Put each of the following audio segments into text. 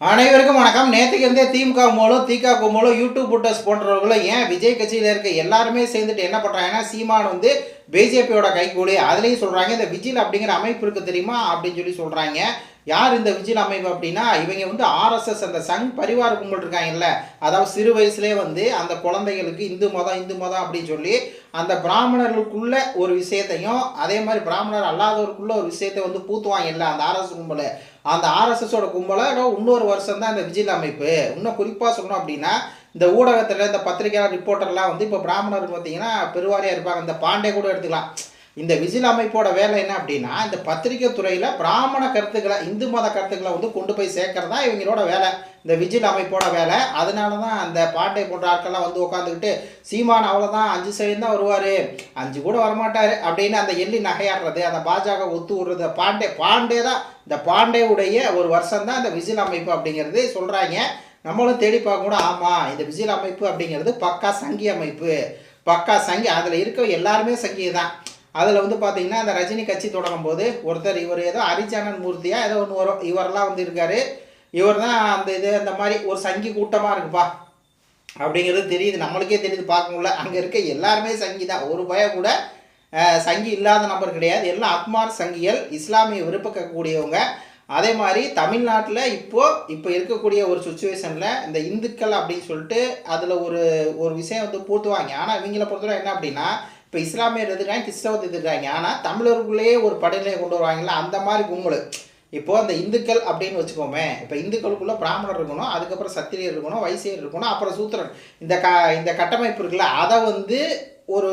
அனைவருக்கும் வணக்கம். நேற்றுக்கு இருந்தே திமுக மூலம் திக மூலம் யூடியூப் புட்டர்ஸ் போன்றவர்களும் ஏன் விஜய் கட்சியில் இருக்க எல்லாருமே சேர்ந்துட்டு என்ன பண்ணுறாங்கன்னா சீமான் வந்து பிஜேபியோட கைகூடி அதுலேயும் சொல்கிறாங்க இந்த விஜில் அப்படிங்கிற அமைப்பு இருக்குது தெரியுமா? அப்படின்னு சொல்லி சொல்கிறாங்க யார் இந்த விஜில் அமைப்பு அப்படின்னா இவங்க வந்து ஆர்எஸ்எஸ் அந்த சங் பரிவார கும்பல் இருக்காங்கல்ல அதாவது சிறு வயசுலேயே வந்து அந்த குழந்தைகளுக்கு இந்து மதம் இந்து மதம் அப்படின்னு சொல்லி அந்த பிராமணர்களுக்குள்ள ஒரு விஷயத்தையும் அதே மாதிரி பிராமணர் அல்லாதவருக்குள்ள ஒரு விஷயத்தை வந்து பூத்துவாங்க இல்லை அந்த ஆர்எஸ் கும்பலை. அந்த ஆர்எஸ்எஸோட கும்பலை இன்னொரு வருஷம் தான் இந்த விஜில் அமைப்பு. இன்னும் குறிப்பாக சொல்லணும் அப்படின்னா இந்த ஊடகத்தில் இந்த பத்திரிகையாளர் ரிப்போர்ட்டர்லாம் வந்து இப்போ பிராமணர் பார்த்தீங்கன்னா பெருவாரியாக இருப்பாங்க. இந்த பாண்டே கூட எடுத்துக்கலாம். இந்த விஜில் அமைப்போட வேலை என்ன அப்படின்னா இந்த பத்திரிகை துறையில் பிராமண கருத்துக்களை இந்து மத கருத்துக்களை வந்து கொண்டு போய் சேர்க்கறதா இவங்களோட வேலை. இந்த விஜில் அமைப்போட வேலை. அதனால தான் அந்த பாண்டே போன்ற ஆட்கள்லாம் வந்து உட்காந்துக்கிட்டு சீமான் அவ்வளோதான் அஞ்சு சைடு தான் வருவார். அஞ்சு கூட வரமாட்டார் அப்படின்னு அந்த எள்ளி நகையாடுறது அந்த பாஜக ஒத்து விடுறது பாண்டே பாண்டே தான். இந்த பாண்டேவுடைய ஒரு வருஷம் தான் இந்த விஜில் அமைப்பு அப்படிங்கிறது சொல்கிறாங்க நம்மளும் தேடி பார்க்க கூட ஆமாம் இந்த விஜில் அமைப்பு அப்படிங்கிறது பக்கா சங்கி அமைப்பு. பக்கா சங்கி அதில் இருக்க எல்லாருமே சங்கி தான் அதில் வந்து பார்த்தீங்கன்னா அந்த ரஜினி கட்சி தொடங்கும் போது ஒருத்தர் இவர் ஏதோ ஹரிச்சரணன் மூர்த்தியாக ஏதோ ஒன்று வரும். இவரெல்லாம் வந்து இருக்காரு. இவர் தான் அந்த இது அந்த மாதிரி ஒரு சங்கி கூட்டமாக இருக்குப்பா. அப்படிங்கிறது தெரியுது. நம்மளுக்கே தெரியுது. பார்க்க முடியல. அங்கே இருக்க எல்லாருமே சங்கி தான் ஒரு பய கூட சங்கி இல்லாத நபர் கிடையாது. எல்லாம் அக்மார் சங்கிகள். இஸ்லாமிய விருப்பக்கூடியவங்க அதே மாதிரி தமிழ்நாட்டில் இப்போது இப்போ இருக்கக்கூடிய ஒரு சுச்சுவேஷனில் இந்த இந்துக்கள் அப்படின்னு சொல்லிட்டு அதில் ஒரு ஒரு விஷயம் வந்து பூத்துவாங்க ஆனால் இவங்கள பொறுத்தவரை என்ன அப்படின்னா இப்போ இஸ்லாமியர் எதிர்க்காங்க கிறிஸ்தவத்தை எதிர்க்காங்க ஆனால் தமிழருக்குள்ளேயே ஒரு படநிலையை கொண்டு வருவாங்களா அந்த மாதிரி கும்பல். இப்போது அந்த இந்துக்கள் அப்படின்னு வச்சுக்கோமே இப்போ இந்துக்களுக்குள்ளே பிராமணர் இருக்கணும் அதுக்கப்புறம் சத்திரியர் இருக்கணும் வைசியர் இருக்கணும் அப்புறம் சூத்திரன் இந்த க இந்த கட்டமைப்பு இருக்குல்ல அதை வந்து ஒரு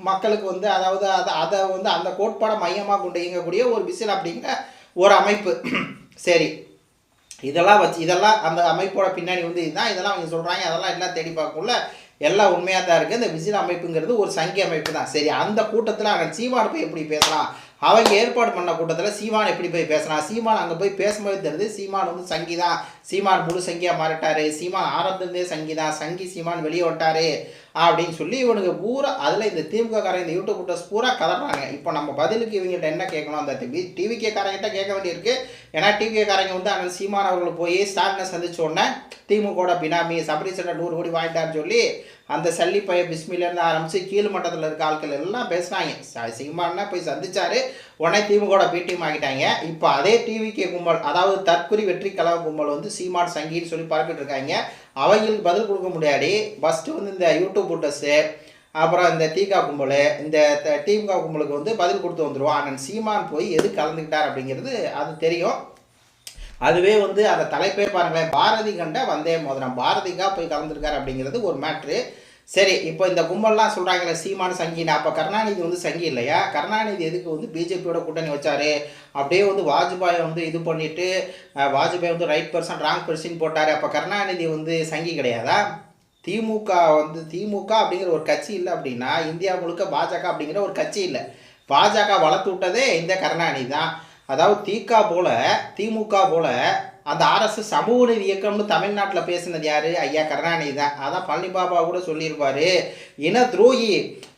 மக்களுக்கு வந்து அதாவது அதை அதை வந்து அந்த கோட்பாடை மையமாக கொண்டு இயங்கக்கூடிய ஒரு விசில் அப்படிங்கிற ஒரு அமைப்பு. சரி. இதெல்லாம் வச்சு இதெல்லாம் அந்த அமைப்போட பின்னாடி வந்து இதுதான். இதெல்லாம் அவங்க சொல்கிறாங்க அதெல்லாம் எல்லாம் தேடி பார்க்கக்குள்ள எல்லாம் உண்மையாக தான் இருக்குது இந்த விசில் அமைப்புங்கிறது ஒரு சங்கி அமைப்பு தான். சரி அந்த கூட்டத்தில் அங்கே சீமான் போய் எப்படி பேசலாம்? அவங்க ஏற்பாடு பண்ண கூட்டத்தில் சீமான் எப்படி போய் பேசலாம்? சீமான் அங்கே போய் பேசும்போது தெரிஞ்சு சீமான் வந்து சங்கி தான். சீமான் முழு சங்கியாக மாறிட்டாரு. சீமான் ஆரம்பத்துலேருந்தே சங்கி தான். சங்கி சீமான் வெளியே விட்டாரு அப்படின்னு சொல்லி இவனுக்கு பூரா அதில் இந்த திமுககாரங்க இந்த யூடியூப் கூட்டஸ் பூரா கதறாங்க. இப்போ நம்ம பதிலுக்கு இவங்ககிட்ட என்ன கேட்கணும் அந்த டிவிகே காரங்கிட்ட கேட்க வேண்டியிருக்கு. ஏன்னா டிவிகே காரங்க வந்து அங்கே சீமான் அவர்கள் போய் ஸ்டாலினை சந்திச்ச உடனே திமுகோட பினாமி சபரீசன் நூறு கோடி வாங்கிட்டான்னு சொல்லி அந்த சல்லி பைய பிஸ்மிலேருந்து ஆரம்பித்து கீழ் மட்டத்தில் இருக்க ஆட்கள் எல்லாம் பேசினாங்க. சீமானா போய் சந்திச்சார். உடனே திமுகோட பீட்டியம் ஆகிட்டாங்க இப்போ அதே டிவிகே கும்பல் அதாவது தற்குறி வெற்றி கலவ கும்பல் வந்து சீமான் சங்கின்னு சொல்லி பரப்பிட்டு இருக்காங்க. அவங்களுக்கு பதில் கொடுக்க முடியாடி. ஃபஸ்ட்டு வந்து இந்த யூடியூப் புட்டஸு அப்புறம் இந்த தீகா கும்பல் இந்த த- திமுக கும்பலுக்கு வந்து பதில் கொடுத்து வந்துடுவோம் ஆனால் சீமான் போய் எது கலந்துக்கிட்டார் அப்படிங்கிறது அது தெரியும். அதுவே வந்து அந்த தலைப்பே பாருங்களேன். பாரதி கண்ட வந்தே மோதிரம். பாரதிக்கா போய் கலந்துருக்காரு அப்படிங்கிறது ஒரு மேட்ரு சரி இப்போ இந்த கும்பல்லாம் சொல்கிறாங்களே சீமான சங்கின்னு அப்போ கருணாநிதி வந்து சங்கி இல்லையா? கருணாநிதி எதுக்கு வந்து பிஜேபியோட கூட்டணி வச்சாரு? அப்படியே வந்து வாஜ்பாயை வந்து இது பண்ணிட்டு வாஜ்பாய் வந்து ரைட் பர்சன் ராங் பர்சன் போட்டார். அப்போ கருணாநிதி வந்து சங்கி கிடையாதா? திமுக வந்து திமுக அப்படிங்கிற ஒரு கட்சி இல்லை அப்படின்னா இந்தியா முழுக்க பாஜக அப்படிங்கிற ஒரு கட்சி இல்லை. பாஜக வளர்த்து விட்டதே இந்த கருணாநிதி தான். அதாவது திக போல திமுக போல அந்த ஆர்எஸ்எஸ் சமூக நீதி இயக்கம்னு தமிழ்நாட்டில் பேசினது யாரு? ஐயா கருணாநிதி தான். அதான் பழனி பாபா கூட சொல்லியிருப்பாரு. இன துரோகி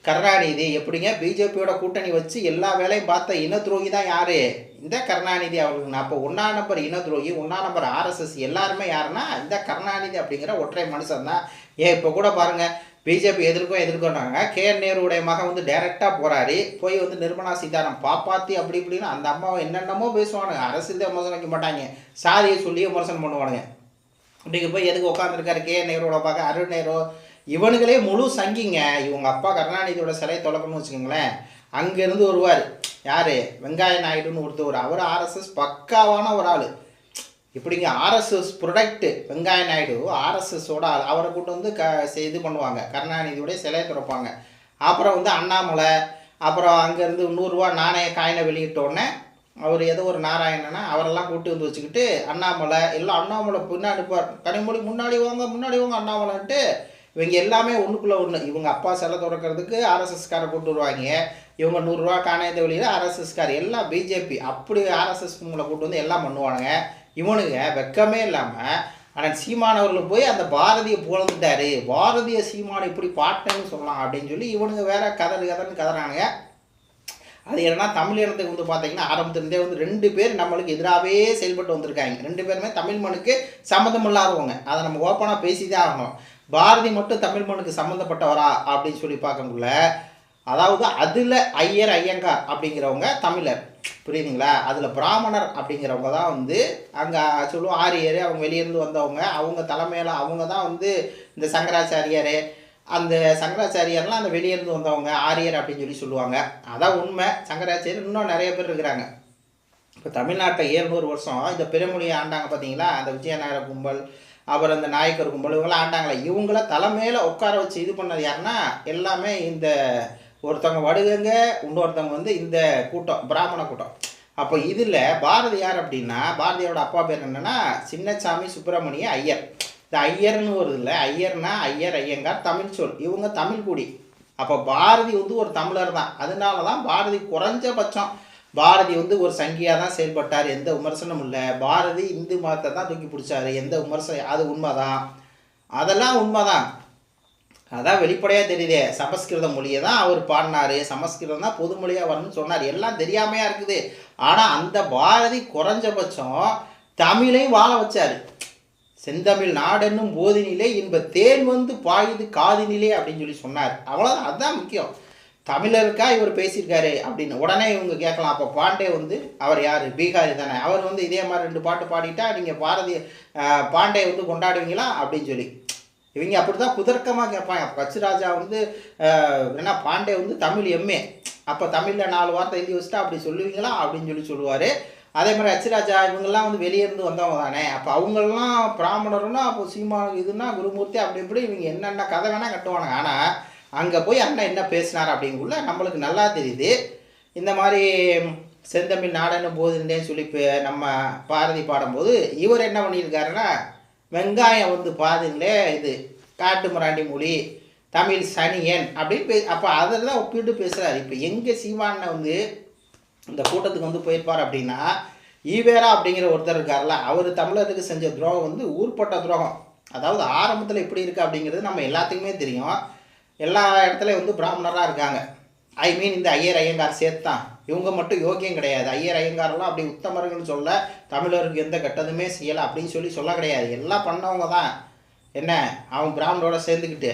கருணாநிதி. எப்படிங்க? பிஜேபியோட கூட்டணி வச்சு எல்லா வேலையும் பார்த்த இன துரோகி தான் யாரு? இந்த கருணாநிதி அவர்களுக்கு அப்போ ஒன்றா நம்பர் இன துரோகி ஒன்றா நம்பர் ஆர்எஸ்எஸ் எல்லாருமே யாருன்னா இந்த கருணாநிதி அப்படிங்கிற ஒற்றை மனுஷன் தான். ஏன் இப்போ கூட பாருங்கள் பிஜேபி எதிர்க்கும் எதிர்க்கோன்றாங்க கே என் நேருடைய மகன் வந்து டைரெக்டாக போகிறாரு போய் வந்து நிர்மலா சீதாராம் பாப்பாத்தி அப்படி இப்படின்னு அந்த அம்மாவை என்னென்னமோ பேசுவானுங்க. அரசியல் விமர்சனம் வைக்க மாட்டாங்க. சாதியை சொல்லி விமர்சனம் பண்ணுவானுங்க. இன்றைக்கு போய் எதுக்கு உட்காந்துருக்காரு கே என் நேருவோட பார்க்க அருண் நேரு இவனுங்களே முழு சங்கிங்க. இவங்க அப்பா கருணாநிதியோட சிலை தொலைக்கணும்னு வச்சுக்கோங்களேன். அங்கேருந்து வருவார். யார்? வெங்காய நாயுடுன்னு ஒருத்தர் அவர் ஆர்எஸ்எஸ் பக்காவான ஒரு ஆள். இப்படிங்க ஆர்எஸ்எஸ் ப்ரொடக்ட்டு வெங்காய நாயுடு ஆர்எஸ்எஸோட அவரை கூட்டு வந்து க இது பண்ணுவாங்க. கருணாநிதியோடைய சிலையை திறப்பாங்க. அப்புறம் வந்து அண்ணாமலை அப்புறம் அங்கேருந்து நூறுரூவா நாணய காயினை வெளியிட்ட உடனே அவர் ஏதோ ஒரு நாராயணனா அவரெல்லாம் கூட்டி வந்து வச்சுக்கிட்டு அண்ணாமலை எல்லாம் அண்ணாமலை பின்னாடி பார் கனிமொழி முன்னாடி வாங்க முன்னாடி வாங்க அண்ணாமலைன்ட்டு இவங்க எல்லாமே ஒன்றுக்குள்ளே ஒன்று இவங்க அப்பா சிலை திறக்கிறதுக்கு ஆர்எஸ்எஸ்காரை கூட்டு வருவாங்க. இவங்க நூறுரூவா காணாத வெளியில் ஆர்எஸ்எஸ்கார் எல்லாம் பிஜேபி அப்படி ஆர்எஸ்எஸ் உங்களை கூட்டு வந்து எல்லாம் பண்ணுவானுங்க. இவனுங்க வெக்கமே இல்லாமல் ஆனால் சீமானவர்கள் போய் அந்த பாரதியை புகழ்ந்துட்டாரு. பாரதிய சீமானை இப்படி பாட்டேன்னு சொல்லலாம் அப்படின்னு சொல்லி இவனுங்க வேற கதறு கதன்னு கதறானுங்க. அது என்னன்னா தமிழ் இனத்துக்கு வந்து பார்த்தீங்கன்னா ஆரம்பத்திலிருந்தே வந்து ரெண்டு பேர் நம்மளுக்கு எதிராகவே செயல்பட்டு வந்திருக்காங்க. ரெண்டு பேருமே தமிழ் மண்ணுக்கு சம்மந்தம் இல்லாதவங்க அதை நம்ம ஓப்பனாக பேசிதான் ஆகணும். பாரதி மட்டும் தமிழ் மண்ணுக்கு சம்மந்தப்பட்டவரா அப்படின்னு சொல்லி பார்க்கக்குள்ள அதாவது அதில் ஐயர் ஐயங்கார் அப்படிங்கிறவங்க தமிழர். புரியுதுங்களா? அதில் பிராமணர் அப்படிங்கிறவங்க தான் வந்து அங்கே சொல்லுவோம் ஆரியர் அவங்க வெளியேருந்து வந்தவங்க அவங்க தலைமையில் அவங்க தான் வந்து இந்த சங்கராச்சாரியார். அந்த சங்கராச்சாரியார்லாம் அந்த வெளியேருந்து வந்தவங்க ஆரியர் அப்படின்னு சொல்லி சொல்லுவாங்க. அதான் உண்மை. சங்கராச்சாரியர் இன்னும் நிறைய பேர் இருக்கிறாங்க. இப்போ தமிழ்நாட்டை ஏழ்நூறு வருஷம் இந்த பெருமொழியை ஆண்டாங்க பார்த்தீங்களா அந்த விஜயநகர கும்பல் அப்புறம் இந்த நாயக்கர் கும்பல் இவங்களாம் ஆண்டாங்களே. இவங்கள தலைமையில் உட்கார வச்சு இது பண்ணது யாருன்னா எல்லாமே இந்த ஒருத்தவங்க வடுகங்க இன்னொருத்தவங்க வந்து இந்த கூட்டம் பிராமண கூட்டம். அப்போ இதில் பாரதி யார் அப்படின்னா பாரதியோட அப்பா பேர் என்னன்னா சின்னசாமி சுப்பிரமணிய ஐயர். இந்த ஐயர்னு வருது இல்லை ஐயர்னா ஐயர் ஐயங்கார் தமிழ் சொல். இவங்க தமிழ் குடி. அப்போ பாரதி வந்து ஒரு தமிழர் தான். அதனால தான் பாரதி குறைஞ்சபட்சம் பாரதி வந்து ஒரு சங்கியாக தான் செயல்பட்டார். எந்த விமர்சனமும் இல்லை. பாரதி இந்து மதத்தை தான் தூக்கி பிடிச்சாரு. எந்த விமர்சனம் அது உண்மைதான். அதெல்லாம் உண்மைதான். அதான் வெளிப்படையாக தெரியுதே. சமஸ்கிருத மொழியை தான் அவர் பாடினாரு. சமஸ்கிருதம் தான் பொது மொழியாக வரணும்னு சொன்னார். எல்லாம் தெரியாமையா இருக்குது. ஆனால் அந்த பாரதி குறைஞ்சபட்சம் தமிழையும் வாழ வச்சார். செந்தமிழ் நாடென்னும் போதினிலே இன்ப தேன் வந்து பாயுது காதினிலே அப்படின்னு சொல்லி சொன்னார். அவ்வளோதான் அதுதான் முக்கியம். தமிழருக்கா இவர் பேசியிருக்காரு அப்படின்னு. உடனே இவங்க கேட்கலாம். அப்போ பாண்டே வந்து அவர் யார்? பீகாரி தானே. அவர் வந்து இதே மாதிரி ரெண்டு பாட்டு பாடிட்டா நீங்கள் பாரதி பாண்டே வந்து கொண்டாடுவீங்களா? அப்படின்னு சொல்லி. இவங்க அப்படி தான் குதர்க்கமாக கேட்பாங்க கச்சிராஜா வந்து என்ன பாண்டே வந்து தமிழ் எம்ஏ. அப்போ தமிழில் நாலு வார்த்தை எழுதி வச்சுட்டா அப்படி சொல்லுவீங்களா? அப்படின்னு சொல்லி சொல்லுவார். அதே மாதிரி அச்சிராஜா இவங்கெல்லாம் வந்து வெளியே இருந்து வந்தவங்க தானே. அப்போ அவங்கெல்லாம் பிராமணர்னா அப்போ சீமா இதுன்னா குருமூர்த்தி அப்படி இப்படி இவங்க என்னென்ன கதை வேணால் கட்டுவானுங்க. ஆனால் அங்கே போய் அண்ணன் என்ன பேசினார் அப்படிங்குள்ள நம்மளுக்கு நல்லா தெரியுது. இந்த மாதிரி செந்தமிழ் நாடன்னு போதுன்னே சொல்லி நம்ம பாரதி பாடும்போது இவர் என்ன பண்ணியிருக்காருன்னா வெங்காயம் வந்து பாதுங்களே இது காட்டு மராண்டி மொழி தமிழ் சனியன் அப்படின்னு பே அப்போ அதில் தான் ஒப்பிட்டு பேசுகிறார் இப்போ எங்கே சீமானை வந்து இந்த கூட்டத்துக்கு வந்து போயிருப்பார் அப்படின்னா ஈவேரா அப்படிங்கிற ஒருத்தர் இருக்கார்ல அவர் தமிழருக்கு செஞ்ச துரோகம் வந்து ஊர்பட்ட துரோகம். அதாவது ஆரம்பத்தில் எப்படி இருக்குது அப்படிங்கிறது நம்ம எல்லாத்துக்குமே தெரியும். எல்லா இடத்துலையும் வந்து பிராமணராக இருக்காங்க. ஐ மீன் இந்த ஐயர் ஐயங்கார் சேர்த்தான் இவங்க மட்டும் யோக்கியம் கிடையாது. ஐயர் ஐயங்காரெல்லாம் அப்படி உத்தமர்கள் சொல்ல தமிழருக்கு எந்த கெட்டதுமே செய்யலை அப்படின்னு சொல்லி சொல்ல கிடையாது. எல்லாம் பண்ணவங்க தான். என்ன? அவன் பிராமணோட சேர்ந்துக்கிட்டு.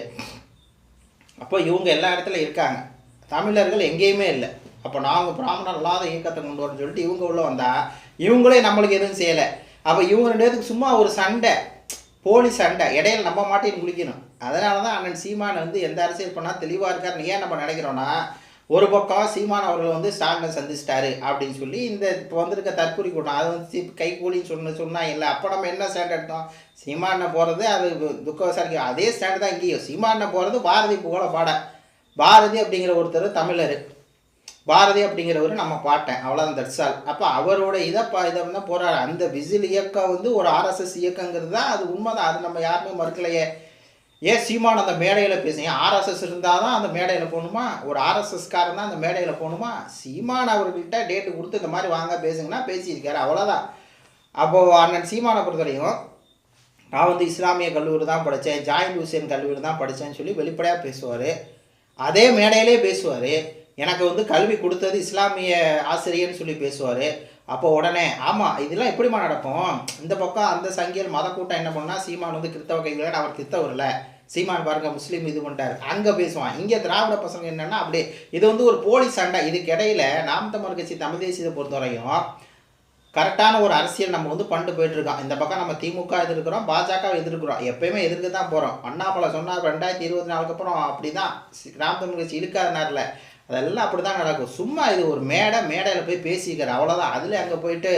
அப்போ இவங்க எல்லா இடத்துல இருக்காங்க. தமிழர்கள் எங்கேயுமே இல்லை. அப்போ நாங்கள் பிராமணர் இல்லாத இயக்கத்தை கொண்டு வரணும்னு சொல்லிட்டு இவங்க உள்ளே வந்தால் இவங்களே நம்மளுக்கு எதுவும் செய்யலை. அப்போ இவங்க ரெண்டு பேத்துக்கு சும்மா ஒரு சண்டை. போலி சண்டை. இடையில நம்ம மாட்டேன்னு குளிக்கணும். அதனால தான் அண்ணன் சீமான் வந்து எந்த அரசியல் பண்ணால் தெளிவாக இருக்காருன்னு ஏன் நம்ம நினைக்கிறோன்னா ஒரு பக்கம் சீமான் அவர்கள் வந்து ஸ்டாலினை சந்திச்சிட்டாரு அப்படின்னு சொல்லி இந்த இப்போ வந்திருக்க தற்கொலை கூட்டம் அது வந்து சி- கை சொன்ன சொன்னால் இல்லை. அப்போ நம்ம என்ன ஸ்டாண்ட் எடுத்தோம்? சீமானை போகிறது அது துக்க விசாரிக்க அதே ஸ்டாண்ட் தான் இங்கேயும். சீமானை போகிறது பாரதி புகழ பாட. பாரதி அப்படிங்கிற ஒருத்தர் தமிழர். பாரதி அப்படிங்கிறவர் நம்ம பாட்டேன் அவ்வளோதான் தட்சால் அப்போ அவரோட இதை பா இதை தான் போகிறாரு அந்த விசில் இயக்கம் வந்து ஒரு ஆர்எஸ்எஸ் இயக்கங்கிறது தான் அது உண்மைதான். அது நம்ம யாருமே மறுக்கலையே. ஏன் சீமான் அந்த மேடையில் பேசுங்க ஆர்எஸ்எஸ் இருந்தால் தான் அந்த மேடையில் போகணுமா? ஒரு ஆர்எஸ்எஸ்காரன் தான் அந்த மேடையில் போகணுமா? சீமான் அவர்கள்ட்ட டேட்டு கொடுத்து இந்த மாதிரி வாங்க பேசுங்கன்னா பேசியிருக்காரு. அவ்வளோதான் அப்போது அண்ணன் சீமானை பொறுத்தவரையும் நான் வந்து இஸ்லாமிய கல்லூரி தான் படித்தேன் ஜாயின் ஹுசேன் கல்லூரி தான் படித்தேன்னு சொல்லி வெளிப்படையாக பேசுவார். அதே மேடையிலே பேசுவார். எனக்கு வந்து கல்வி கொடுத்தது இஸ்லாமிய ஆசிரியர்னு சொல்லி பேசுவார். அப்போ உடனே ஆமாம் இதெல்லாம் எப்படிம்மா நடக்கும்? இந்த பக்கம் அந்த சங்கியல் மத கூட்டம் என்ன பண்ணால் சீமான் வந்து கிறித்தவ கைகளை அவர் கிறித்தவர் சீமான் பாருங்க முஸ்லீம் இது பண்ணிட்டாரு அங்கே பேசுவான். இங்கே திராவிட பசங்க என்னன்னா அப்படியே இது வந்து ஒரு போலி சண்டை. இதுக்கு இடையில நாம் தமிழ் கட்சி தமிழ் தேசியத்தை பொறுத்தவரையும் கரெக்டான ஒரு அரசியல் நம்ம வந்து பண்ணிட்டு போயிட்டு இருக்கோம். இந்த பக்கம் நம்ம திமுக எதிர்க்கிறோம் பாஜக எதிர்க்கிறோம். எப்பயுமே எதிர்க்க தான் போகிறோம் அண்ணாமலை சொன்னார் ரெண்டாயிரத்தி இருபத்தி நாலுக்கு அப்புறம் அப்படி தான் நாம் தமிழ் கட்சி இழுக்காதனார்ல அதெல்லாம் அப்படி தான் நடக்கும். சும்மா இது ஒரு மேடை மேடையில் போய் பேசிக்கிற அவ்வளோதான் அதில் அங்கே போயிட்டு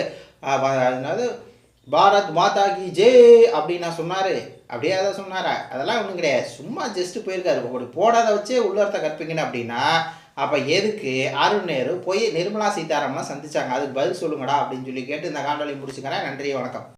அஹ், அதாவது பாரத் மாதா கி ஜே அப்படின்னு நான் சொன்னார். அப்படியே அதை சொன்னாரா? அதெல்லாம் ஒன்றும் கிடையாது. சும்மா ஜஸ்ட்டு போயிருக்காரு. அப்படி போடாத வச்சே உள்ளர்த்த கற்பிக்கணும் அப்படின்னா அப்போ எதுக்கு அருண் நேரு போய் நிர்மலா சீதாராமனை சந்திச்சாங்க? அதுக்கு பதில் சொல்லுங்கடா அப்படின்னு சொல்லி கேட்டு இந்த காணொலி முடிச்சுக்கிறேன். நன்றி வணக்கம்.